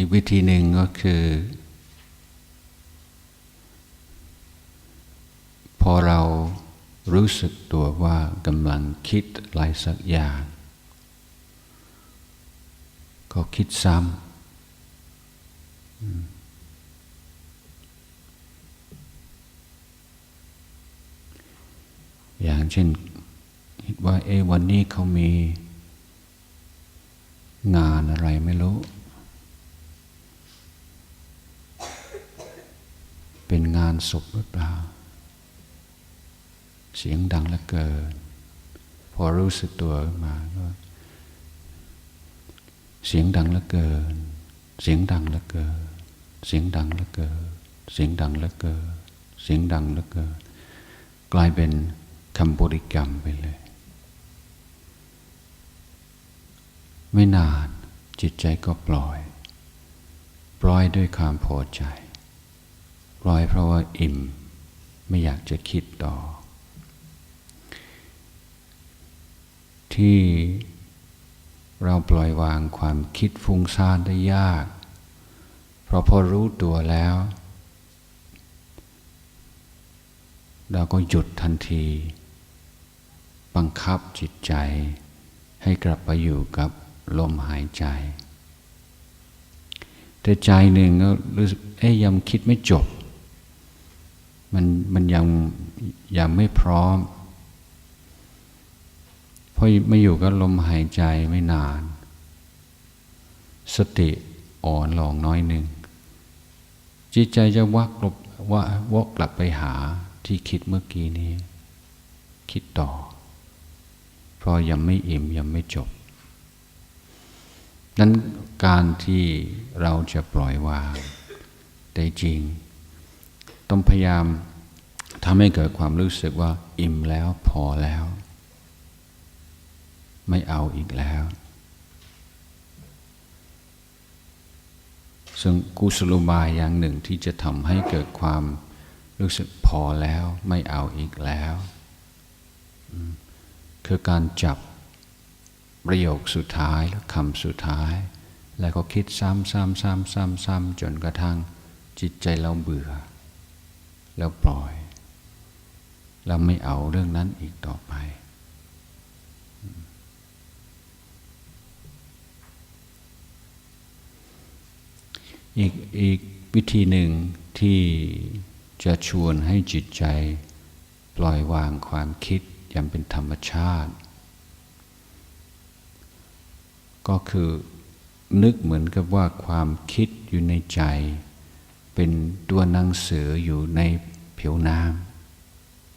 อีกวิธีหนึ่งก็คือ พอเรารู้สึกตัวว่ากำลังคิดอะไรสักอย่าง ก็คิดซ้ำอย่างเช่นคิดว่าเอวันนี้เขามีงานอะไรไม่รู้ เป็นงานศพหรือเปล่า เสียงดังเหลือเกิน พอรู้สึกตัวมาก็เสียงดังเหลือเกิน เสียงดังเหลือเกิน เสียงดังเหลือเกิน เสียงดังเหลือเกิน เสียงดังเหลือเกิน กลายเป็นคำบริกรรมไปเลย ไม่นานจิตใจก็ปล่อย ปล่อยด้วยความพอใจ ปล่อยเพราะว่าอิ่ม ไม่อยากจะคิดต่อ ที่เราปล่อยวางความคิดฟุ้งซ่านได้ยาก เพราะพอรู้ตัวแล้ว เราก็หยุดทันที บังคับจิตใจ ให้กลับไปอยู่กับลมหายใจ แต่ใจหนึ่งก็รู้สึกเอ้ยยังคิดไม่จบ มันมันยังยังไม่พร้อมพอไม่อยู่กับลมหายใจไม่นาน สติอ่อนลงน้อยหนึ่ง จิตใจจะวักลบว่าวกกลับไปหาที่คิดเมื่อกี้นี้ คิดต่อ เพราะยังไม่อิ่มยังไม่จบ นั้นการที่เราจะปล่อยวางได้จริง ต้องพยายามทำให้เกิดความรู้สึกว่า อิ่มแล้วพอแล้ว ไม่เอาอีกแล้ว ซึ่งกุศโลบายอย่างหนึ่งที่จะทำให้เกิดความรู้สึกพอแล้วไม่เอาอีกแล้ว คือการจับประโยคสุดท้ายและคำสุดท้าย แล้วก็คิดซ้ำซ้ำซ้ำซ้ำซ้ำจนกระทั่งจิตใจเราเบื่อ แล้วปล่อย เราไม่เอาเรื่องนั้นอีกต่อไป อีกอีกวิธีหนึ่งที่จะชวนให้จิตใจ ปล่อยวางความคิดอย่างเป็นธรรมชาติ ก็คือนึกเหมือนกับว่าความคิดอยู่ในใจ เป็นตัวหนังสืออยู่ในผิวน้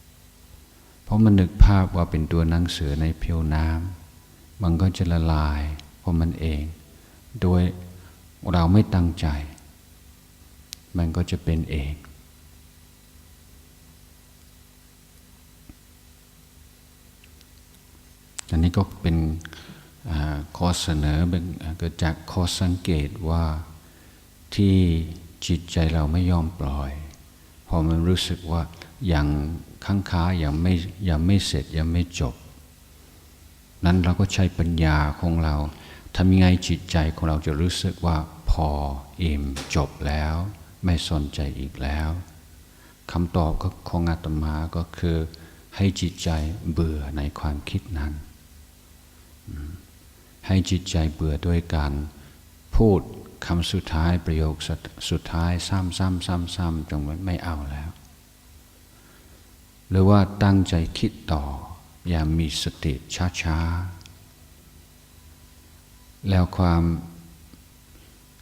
ำเพราะมันนึกภาพว่าเป็นตัวหนังสือในผิวน้ำมันก็จะละลายเพราะมันเอง โดยเราไม่ตั้งใจ มันก็จะเป็นเองอันนี้ก็เป็นข้อเสนอเกิดจากข้อสังเกตว่าที่ จิตใจเราไม่ยอมปล่อย พอมันรู้สึกว่าอย่างข้างค้ายังไม่ยังไม่เสร็จยังไม่จบ นั้นเราก็ใช้ปัญญาของเราทำยังไงจิตใจของเราจะรู้สึกว่าพออิ่มจบแล้ว ไม่สนใจอีกแล้วคำตอบของอาตมาก็คือ ให้จิตใจเบื่อในความคิดนั้น ให้จิตใจเบื่อด้วยการพูด คำสุดท้ายประโยคสุดท้ายซ้ำซ้ำซ้ำซ้ำจนไม่เอาแล้ว หรือว่าตั้งใจคิดต่ออย่างมีสติช้าๆ แล้วความ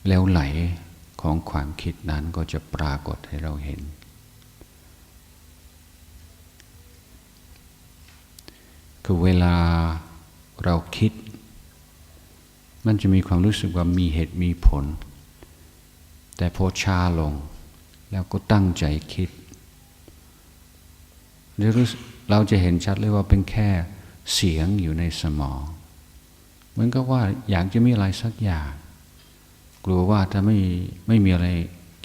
แล้วไหลของความคิดนั้นก็จะปรากฏให้เราเห็น คือเวลาเราคิด มันจะมีความรู้สึกว่ามีเหตุมีผล แต่พอชาลง แล้วก็ตั้งใจคิดเราจะเห็นชัดเลยว่าเป็นแค่เสียงอยู่ในสมองเหมือนกับว่าอยากจะมีอะไรสักอย่าง กลัวว่าถ้าไม่ไม่มีอะไร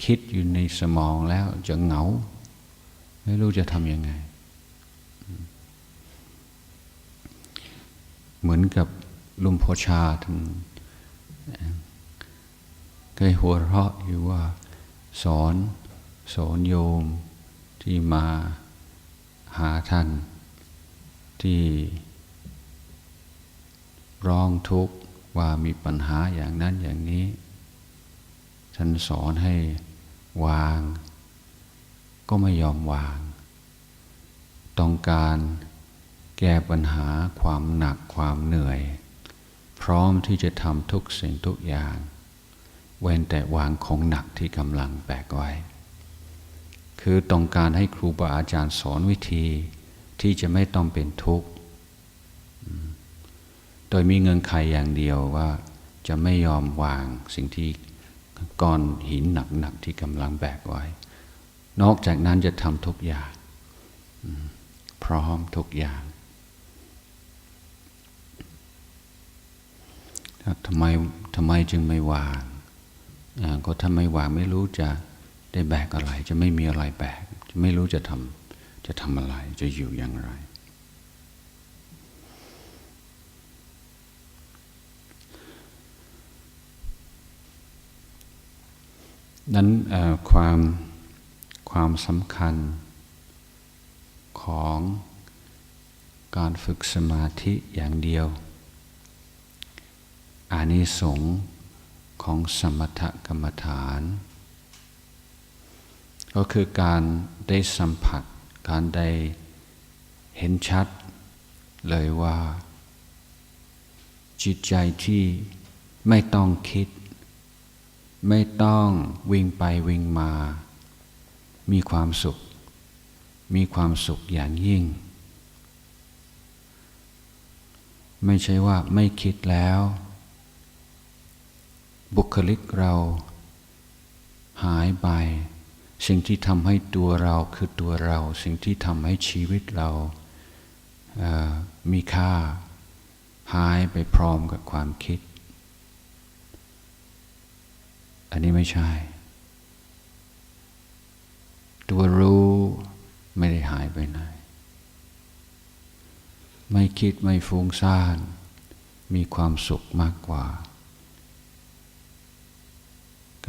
คิดอยู่ในสมองแล้วจะเหงา ไม่รู้จะทำยังไง เหมือนกับ ลุงพ่อชาท่านเคยหัวเราะอยู่ว่าสอนสอนโยมที่มาหาท่าน ที่ร้องทุกข์ว่ามีปัญหาอย่างนั้นอย่างนี้ ท่านสอนให้วาง ก็ไม่ยอมวาง ต้องการแก้ปัญหาความหนักความเหนื่อย พร้อมที่จะทำทุกสิ่งทุกอย่าง เว้นแต่วางของหนักที่กำลังแบกไว้ คือต้องการให้ครูบาอาจารย์สอนวิธีที่จะไม่ต้องเป็นทุกข์ โดยมีเงินไขอย่างเดียวว่าจะไม่ยอมวางสิ่งที่ก้อนหินหนักๆที่กำลังแบกไว้ นอกจากนั้นจะทำทุกอย่าง พร้อมทุกอย่าง ทำไมทำไมจึงไม่วาง ก็ถ้าไม่วางไม่รู้จะได้แบกอะไร จะไม่มีอะไรแบก จะไม่รู้จะทำจะทำอะไร จะอยู่อย่างไร นั้นความความสำคัญของการฝึกสมาธิอย่างเดียว อานิสงส์ของสมถกรรมฐาน ก็คือการได้สัมผัสการได้เห็นชัดเลยว่า จิตใจที่ไม่ต้องคิด ไม่ต้องวิ่งไปวิ่งมา มีความสุข มีความสุขอย่างยิ่ง ไม่ใช่ว่าไม่คิดแล้ว บุคลิกเราหายไป สิ่งที่ทำให้ตัวเราคือตัวเรา สิ่งที่ทำให้ชีวิตเรามีค่า หายไปพร้อมกับความคิด อันนี้ไม่ใช่ ตัวรู้ไม่ได้หายไปไหน ไม่คิดไม่ฟุ้งซ่าน มีความสุขมากกว่า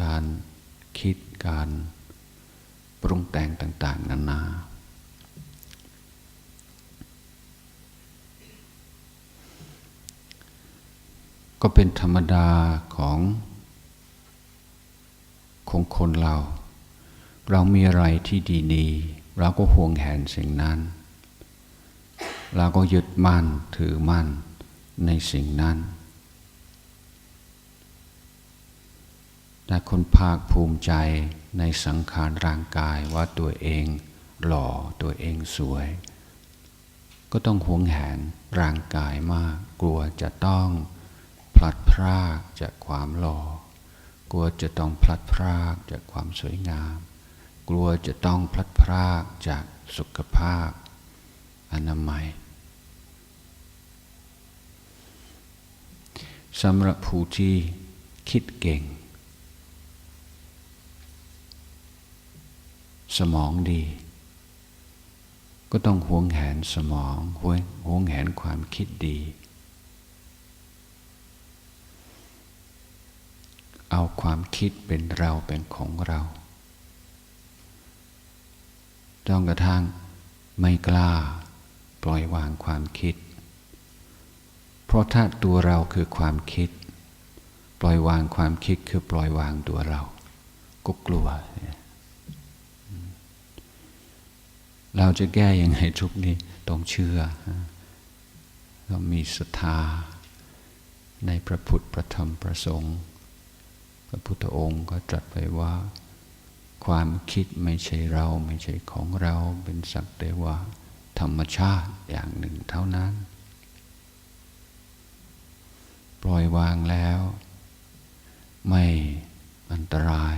การคิดการปรุงแต่งต่าง ๆ นานา ก็เป็นธรรมดาของของคนเรา เรามีอะไรที่ดีๆเราก็ห่วงแหนสิ่งนั้น เราก็ยึดมั่นถือมั่นในสิ่งนั้น แต่คนภาคภูมิใจในสังขารร่างกายว่าตัวเองหล่อตัวเองสวย ก็ต้องห่วงแหนร่างกายมาก กลัวจะต้องพลัดพรากจากความหล่อกลัวจะต้องพลัดพรากจากความสวยงาม กลัวจะต้องพลัดพรากจากสุขภาพ อนามัยสำหรับผู้ที่คิดเก่ง สมองดี ก็ต้องห่วงแหนสมองห่วงแหนความคิดดี เอาความคิดเป็นเราเป็นของเราจนกระทั่งไม่กล้าปล่อยวางความคิด เพราะถ้าตัวเราคือความคิด ปล่อยวางความคิดคือปล่อยวางตัวเรา ก็กลัว เราจะแก้ยังไงทุกนี้ต้องเชื่อต้องมีศรัทธา ในพระพุทธพระธรรมพระสงฆ์พระพุทธองค์ก็ตรัสไปว่า ความคิดไม่ใช่เราไม่ใช่ของเราเป็นสักแต่ว่า ธรรมชาติอย่างหนึ่งเท่านั้น ปล่อยวางแล้ว ไม่อันตราย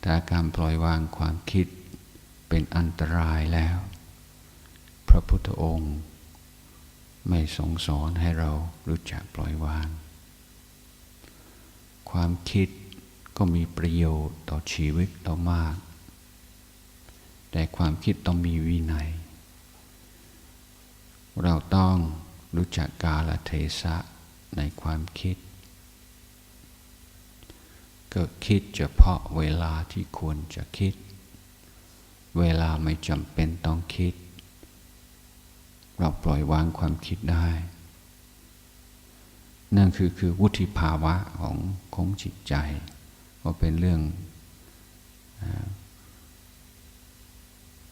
แต่การปล่อยวางความคิดเป็นอันตรายแล้ว พระพุทธองค์ไม่ทรงสอนให้เรารู้จักปล่อยวาง ความคิดก็มีประโยชน์ต่อชีวิตเรามาก แต่ความคิดต้องมีวินัย เราต้องรู้จักกาลเทศะในความคิด ก็คิดเฉพาะเวลาที่ควรจะคิด เวลาไม่จำเป็นต้องคิด เราปล่อยวางความคิดได้ นั่นคือคือวุฒิภาวะของของจิตใจก็เป็นเรื่อง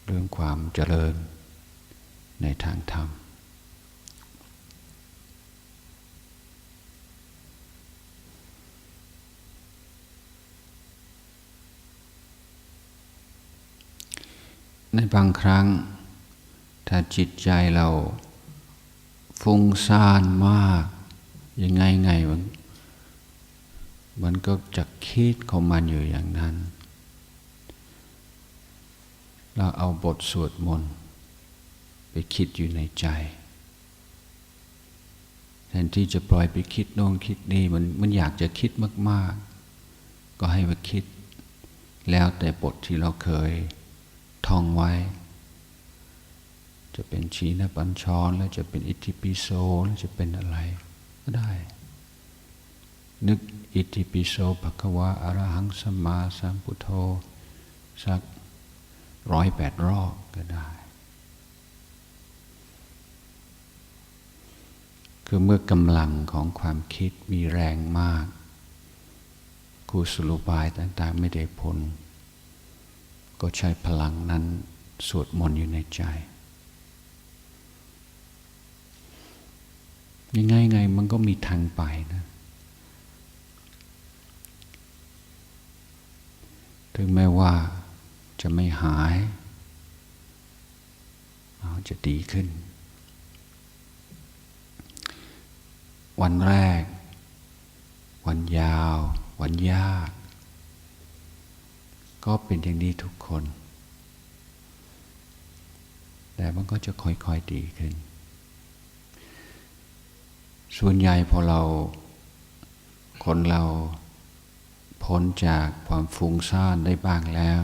เรื่องความเจริญในทางธรรม ในบางครั้ง ถ้าจิตใจเราฟุ้งซ่านมาก ยังไงไงมันมันก็จะคิดของมันอยู่อย่างนั้น เราเอาบทสวดมนต์ไปคิดอยู่ในใจ แทนที่จะปล่อยไปคิดโน่นคิดนี่มันมันอยากจะคิดมาก ๆ ก็ให้มาคิด แล้วแต่บทที่เราเคย ท่องไว้ จะเป็นชีนปัญชรแล้วจะเป็นอิทธิปิโสแล้วจะเป็นอะไรก็ได้ นึกอิติปิโสภควาอรหังสัมมาสัมพุทโธสักร้อยแปดรอบก็ได้ คือเมื่อกำลังของความคิดมีแรงมากกุศโลบายต่างๆไม่ได้ผล ก็ใช้พลังนั้นสวดมนต์อยู่ในใจ ยังไงไงมันก็มีทางไปนะถึงแม้ว่าจะไม่หายจะดีขึ้น วันแรก วันยาว วันยาก ก็เป็นอย่างนี้ทุกคน แต่มันก็จะค่อยๆดีขึ้น ส่วนใหญ่พอเรา คนเราพ้นจากความฟุ้งซ่านได้บ้างแล้ว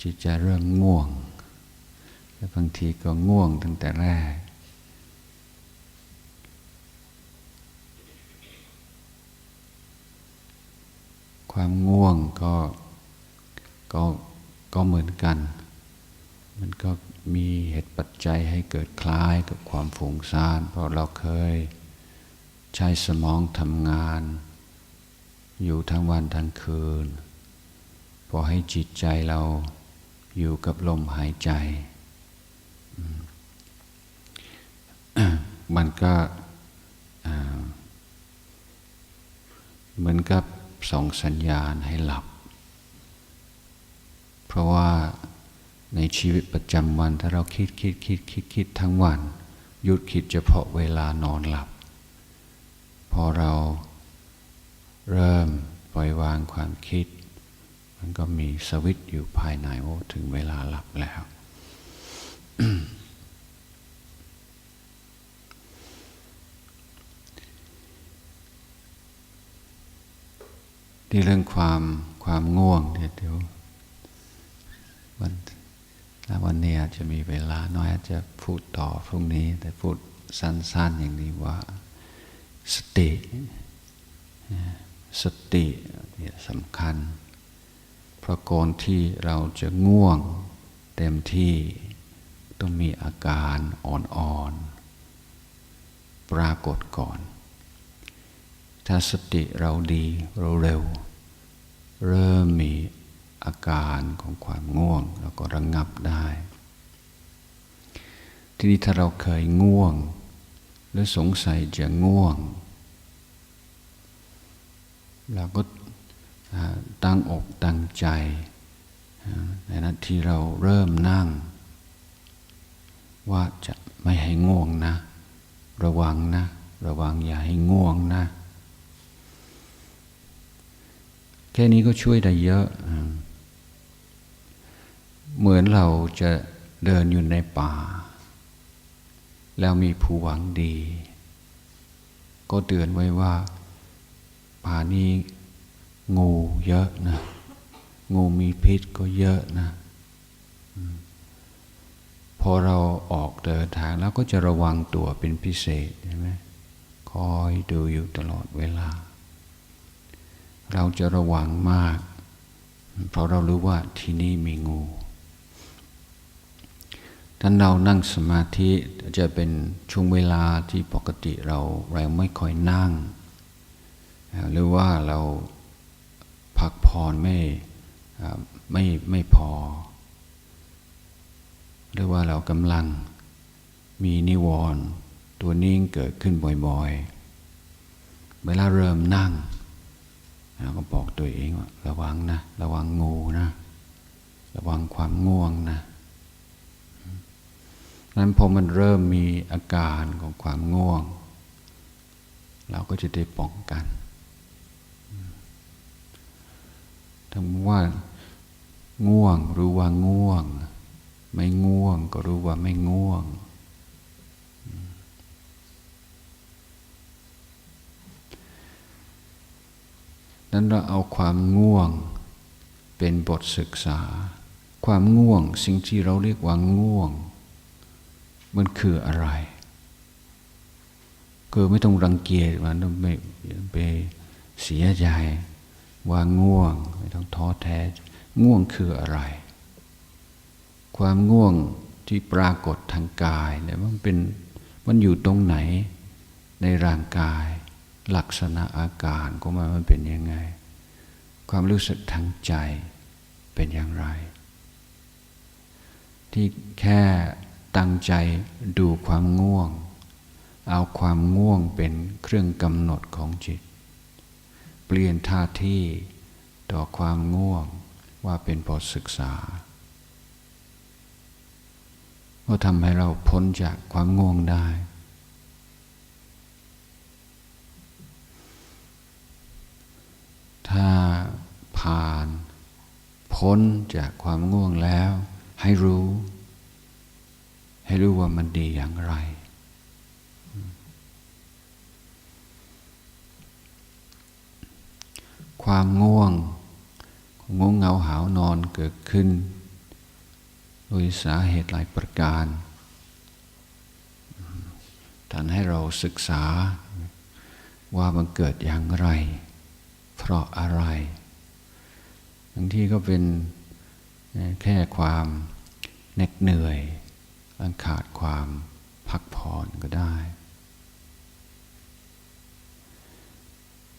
จิตจะเริ่มง่วง และบางทีก็ง่วงตั้งแต่แรก ความง่วงก็ก็ก็เหมือนกัน มันก็มีเหตุปัจจัยให้เกิดคล้ายกับความฟุ้งซ่าน เพราะเราเคยใช้สมองทำงาน อยู่ทั้งวันทั้งคืน พอให้จิตใจเราอยู่กับลมหายใจ มันก็เหมือนกับ ส่งสัญญาณให้หลับ เพราะว่าในชีวิตประจำวันถ้าเราคิดคิดคิดคิดคิดทั้งวัน หยุดคิดเฉพาะเวลานอนหลับ พอเราเริ่มปล่อยวางความคิด มันก็มีสวิตอยู่ภายในโอ้ถึงเวลาหลับแล้ว ที่เรื่องความความง่วงเดี๋ยววันวันนี้อาจจะมีเวลาน้อยอาจจะพูดต่อพรุ่งนี้ แต่พูดสั้น ๆ อย่างนี้ว่าสติ สตินี่สำคัญ เพราะก่อนที่เราจะง่วงเต็มที่ต้องมีอาการอ่อนๆ ปรากฏก่อน ถ้าสติเราดีเราเร็ว เริ่มมีอาการของความง่วงเราก็ระงงับได้ ทีนี้ถ้าเราเคยง่วง หรือสงสัยจะง่วง เราก็ตั้งอกตั้งใจ ในนาทีเราเริ่มนั่ง ว่าจะไม่ให้ง่วงนะ ระวังนะ ระวังอย่าให้ง่วงนะ แค่นี้ก็ช่วยได้เยอะ เหมือนเราจะเดินอยู่ในป่า แล้วมีผู้หวังดี ก็เตือนไว้ว่า ป่านี้งูเยอะนะ งูมีพิษก็เยอะนะพอเราออกเดินทางแล้วก็จะระวังตัวเป็นพิเศษใช่ไหมคอยดูอยู่ตลอดเวลา เราจะระวังมาก เพราะเรารู้ว่าที่นี่มีงูถ้านเรานั่งสมาธิจะเป็นช่วงเวลาที่ปกติเราเราไม่ค่อยนั่ง หรือว่าเราพักผ่อนไม่ไม่ไม่พอ หรือว่าเรากำลังมีนิวรณ์ตัวนิ่งเกิดขึ้นบ่อยๆ เวลาเริ่มนั่ง เราก็บอกตัวเองว่าระวังนะ ระวังงูนะ ระวังความง่วงนะนั้นพอมันเริ่มมีอาการของความง่วง เราก็จะได้ป้องกันถ้าว่าง่วงรู้ว่าง่วง ไม่ง่วงก็รู้ว่าไม่ง่วง นั้นเราเอาความง่วงเป็นบทศึกษา ความง่วงสิ่งที่เราเรียกว่าง่วง มันคืออะไรคือไม่ต้องรังเกียจมันไม่ไปเสียใจว่าง่วงไม่ต้องท้อแท้ ง่วงคืออะไร ความง่วงที่ปรากฏทางกายเนี่ยมันเป็นมันอยู่ตรงไหนในร่างกาย ลักษณะอาการของมันมันเป็นยังไง ความรู้สึกทางใจเป็นอย่างไร ที่แค่ตั้งใจดูความง่วง เอาความง่วงเป็นเครื่องกำหนดของจิต เปลี่ยนท่าที่ต่อความง่วงว่าเป็นบทศึกษาก็ทำให้เราพ้นจากความง่วงได้ ถ้าผ่าน พ้นจากความง่วงแล้ว ให้รู้ ให้รู้ว่ามันดีอย่างไร ความง่วงง่วงเหงาหาวนอนเกิดขึ้น โดยสาเหตุหลายประการท่านให้เราศึกษาว่ามันเกิดอย่างไร เพราะอะไร บางทีก็เป็นแค่ความเหน็ดเหนื่อยมันขาดความพักผ่อนก็ได้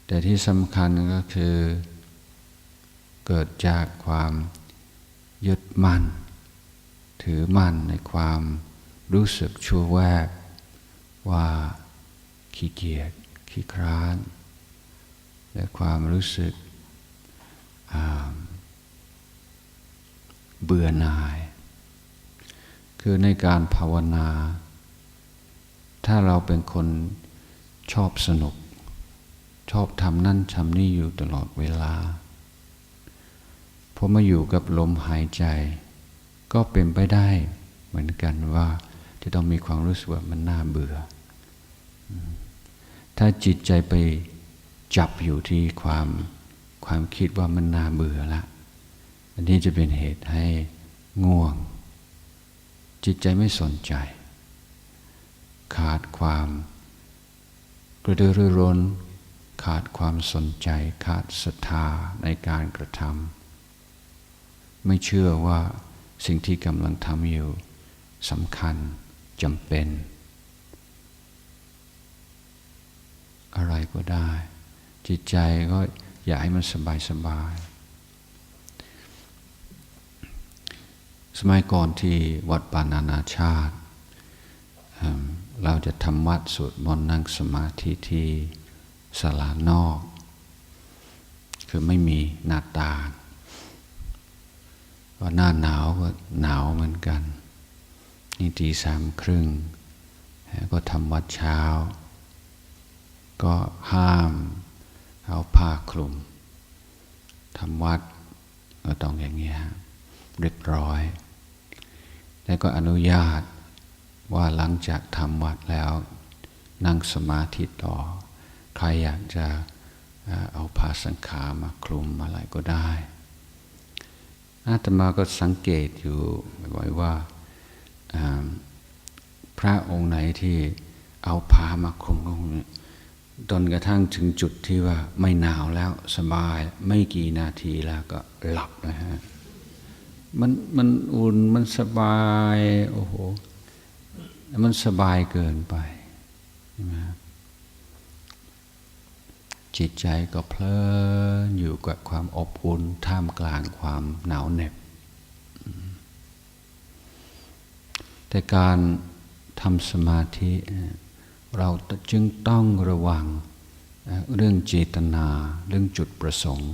แต่ที่สำคัญก็คือ เกิดจากความยึดมั่น ถือมั่นในความรู้สึกชั่วแวบว่าขี้เกียจขี้คร้าน และความรู้สึกเบื่อหน่าย คือในการภาวนา ถ้าเราเป็นคนชอบสนุก ชอบทำนั่นทำนี่อยู่ตลอดเวลาพอมาอยู่กับลมหายใจ ก็เป็นไปได้เหมือนกันว่าจะต้องมีความรู้สึกว่ามันน่าเบื่อ ถ้าจิตใจไป จับอยู่ที่ความความคิดว่ามันน่าเบื่อละ อันนี้จะเป็นเหตุให้ง่วง จิตใจไม่สนใจ ขาดความกระดือรือร้น ขาดความสนใจ ขาดศรัทธาในการกระทำไม่เชื่อว่าสิ่งที่กำลังทำอยู่สำคัญจำเป็น อะไรก็ได้ จิตใจก็อยากให้มันสบายสบาย สมัยก่อนที่วัดปานานาชาติ เราจะทำวัดสวดมนต์นั่งสมาธิที่สลานอก คือไม่มีหน้าต่างว่าหน้าหนาวก็หนาวเหมือนกัน นี่ตีสามครึ่ง ก็ทำวัดเช้า ก็ห้าม เอาผ้าคลุมทำวัดก็ต้องอย่างเงี้ยเรียบร้อย แล้วก็อนุญาตว่าหลังจากทำวัดแล้ว นั่งสมาธิต่อ ใครอยากจะเอาผ้าสังขามาคลุมอะไรก็ได้อาตมาก็สังเกตอยู่บ่อยว่าพระองค์ไหนที่เอาผ้ามาคลุม จนกระทั่งถึงจุดที่ว่าไม่หนาวแล้วสบายไม่กี่นาทีแล้วก็หลับนะฮะมันมันอุ่นมันสบายโอ้โหมันสบายเกินไปใช่ไหมจิตใจก็เพลินอยู่กับความอบอุ่นท่ามกลางความหนาวเหน็บ แต่การทำสมาธิ เราจึงต้องระวังเรื่องเจตนา เรื่องจุดประสงค์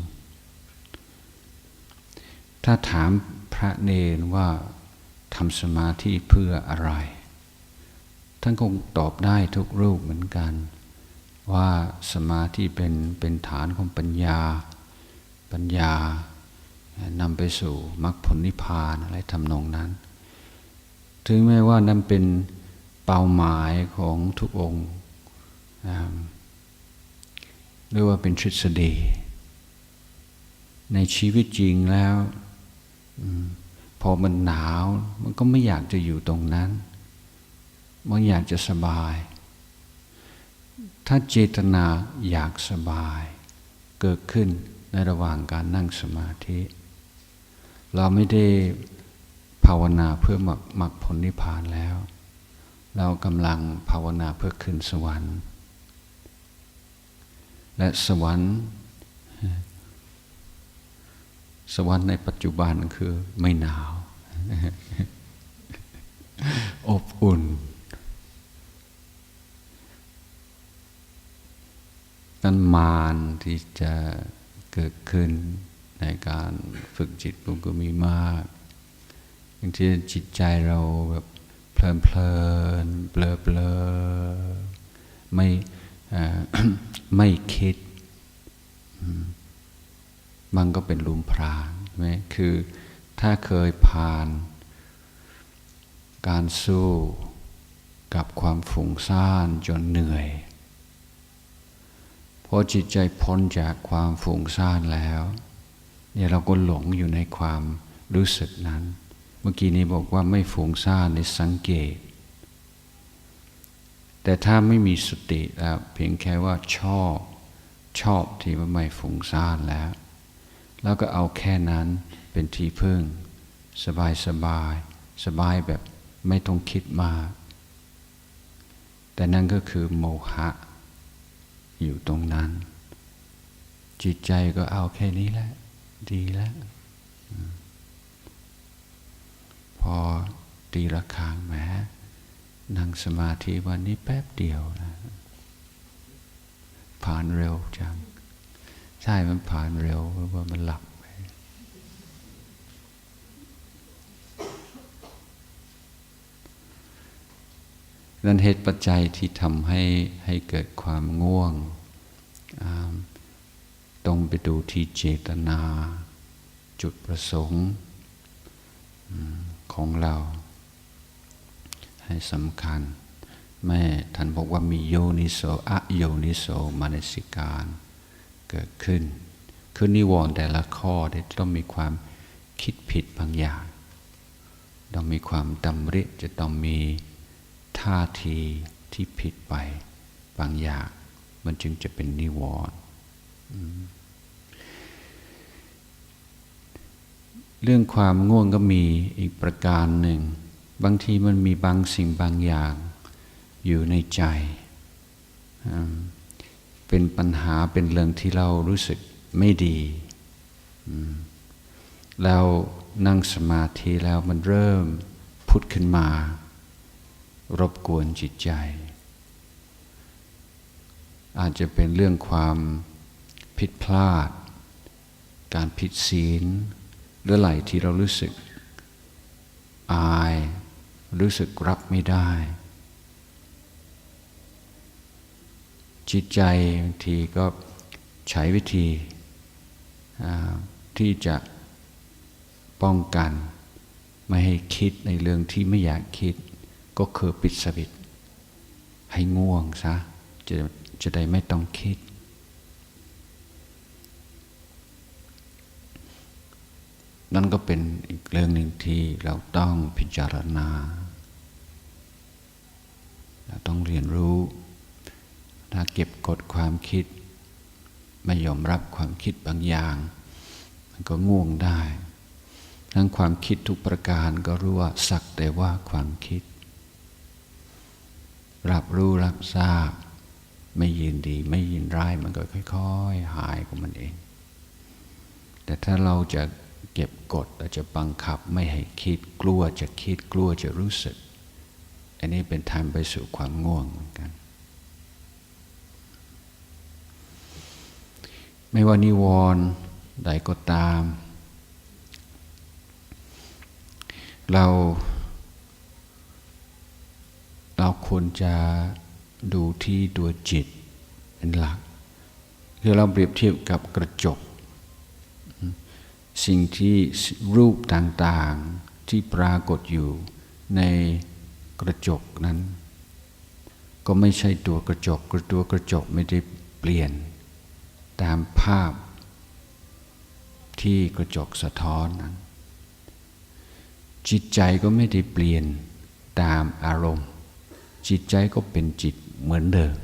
ถ้าถามพระเนรว่าทำสมาธิเพื่ออะไร ท่านคงตอบได้ทุกรูปเหมือนกัน ว่าสมาธิเป็นเป็นฐานของปัญญา ปัญญานำไปสู่มรรคผลนิพพานอะไรทำนองนั้น ถึงแม้ว่านั่นเป็น เป้าหมายของทุกองค์หรือว่าเป็นทฤษฎี ในชีวิตจริงแล้วพอมันหนาว มันก็ไม่อยากจะอยู่ตรงนั้น มันอยากจะสบาย ถ้าเจตนาอยากสบาย เกิดขึ้นในระหว่างการนั่งสมาธิ เราไม่ได้ภาวนาเพื่อมรรคผลนิพพานแล้ว เรากำลังภาวนาเพื่อขึ้นสวรรค์ และสวรรค์ สวรรค์ในปัจจุบันคือไม่หนาว อบอุ่น นั่นมานที่จะเกิดขึ้นในการฝึกจิตมันก็มีมากางทีจิตใจเราแบบ ลินเพลินเบลอเบลอไม่ไม่คิด มันก็เป็นลุมพรางใช่ไหมคือถ้าเคยผ่าน การสู้กับความฝุ่งซ่านจนเหนื่อยพอจิตใจพ้นจากความฝุ่งซ่านแล้วเนี่ยเราก็หลงอยู่ในความรู้สึกนั้น เมื่อกี้นี้บอกว่าไม่ฝูงซ่านในสังเกต แต่ถ้าไม่มีสติแล้วเพียงแค่ว่าชอบชอบที่ว่าไม่ฝูงซ่านแล้ว แล้วก็เอาแค่นั้นเป็นที่พึ่ง สบายสบายสบายแบบไม่ต้องคิดมาก แต่นั่นก็คือโมหะ อยู่ตรงนั้น จิตใจก็เอาแค่นี้แหละ ดีแล้ว พอตีระฆังแม้นั่งสมาธิวันนี้แป๊บเดียวนะผ่านเร็วจัง ใช่มันผ่านเร็วเพราะว่ามันหลับไปนั่นเหตุปัจจัยที่ทำให้ให้เกิดความง่วงต้องไปดูที่เจตนา จุดประสงค์ ของเรา ให้สำคัญแม่ท่านบอกว่ามีโยนิโสอะโยนิโสมานสิการเกิดขึ้น คือนิวรณ์แต่ละข้อได้ต้องมีความคิดผิดบางอย่าง ต้องมีความดำริจะต้องมีท่าทีที่ผิดไปบางอย่าง มันจึงจะเป็นนิวรณ์ เรื่องความง่วงก็มีอีกประการหนึ่ง บางทีมันมีบางสิ่งบางอย่างอยู่ในใจ เป็นปัญหาเป็นเรื่องที่เรารู้สึกไม่ดี แล้วนั่งสมาธิแล้วมันเริ่มพุทธขึ้นมา รบกวนจิตใจ อาจจะเป็นเรื่องความผิดพลาด การผิดศีล หรือไหลที่เรารู้สึก อาย รู้สึกรับไม่ได้ จิตใจบางทีก็ใช้วิธีที่จะป้องกัน ไม่ให้คิดในเรื่องที่ไม่อยากคิด ก็คือปิดสวิตให้ง่วงซะจะจะได้ไม่ต้องคิด นั่นก็เป็นอีกเรื่องหนึ่งที่เราต้องพิจารณา เราต้องเรียนรู้ ถ้าเก็บกดความคิด ไม่ยอมรับความคิดบางอย่าง มันก็ง่วงได้ ทั้งความคิดทุกประการก็รู้ว่าสักแต่ว่าความคิด รับรู้รับทราบ ไม่ยินดี ไม่ยินร้ายมันก็ค่อย ๆ หายของมันเอง แต่ถ้าเราจะ เก็บกดเราจะบังคับไม่ให้คิดกลัวจะคิดกลัวจะรู้สึก อันนี้เป็นทางไปสู่ความง่วงเหมือนกัน ไม่ว่านิวรณ์ใดก็ตาม เราเราควรจะดูที่ตัวจิตเป็นหลักคือเราเปรียบเทียบกับกระจก สิ่งที่รูปต่างๆที่ปรากฏอยู่ในกระจกนั้น ก็ไม่ใช่ตัวกระจกตัวกระจกไม่ได้เปลี่ยน ตามภาพที่กระจกสะท้อนนั้น จิตใจก็ไม่ได้เปลี่ยนตามอารมณ์ จิตใจก็เป็นจิตเหมือนเดิม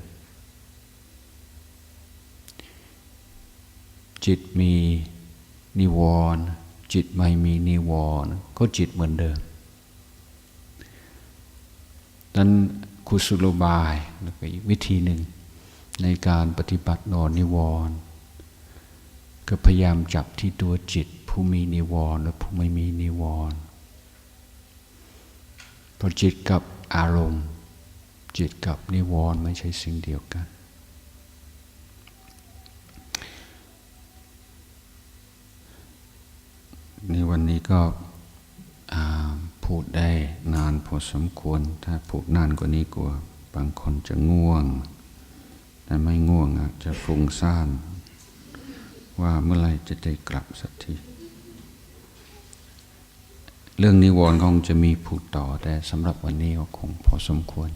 จิตมี นิวรณ์จิตไม่มีนิวรณ์ก็จิตเหมือนเดิมนั้นคุสุโลบายแล้วก็อีกวิธีหนึ่งในการปฏิบัตินอนนิวรณ์ก็พยายามจับที่ตัวจิต ผู้มีนิวรณ์และผู้ไม่มีนิวรณ์เพราะจิตกับอารมณ์ จิตกับนิวรณ์ไม่ใช่สิ่งเดียวกัน นี่วันนี้ก็พูดได้นานพอสมควร ถ้าพูดนานกว่านี้กลัวบางคนจะง่วง แต่ไม่ง่วงอาจจะฟุ้งซ่าน ว่าเมื่อไรจะได้กลับสักที เรื่องนิวรณ์คงจะมีพูดต่อแต่สำหรับวันนี้ก็คงพอสมควร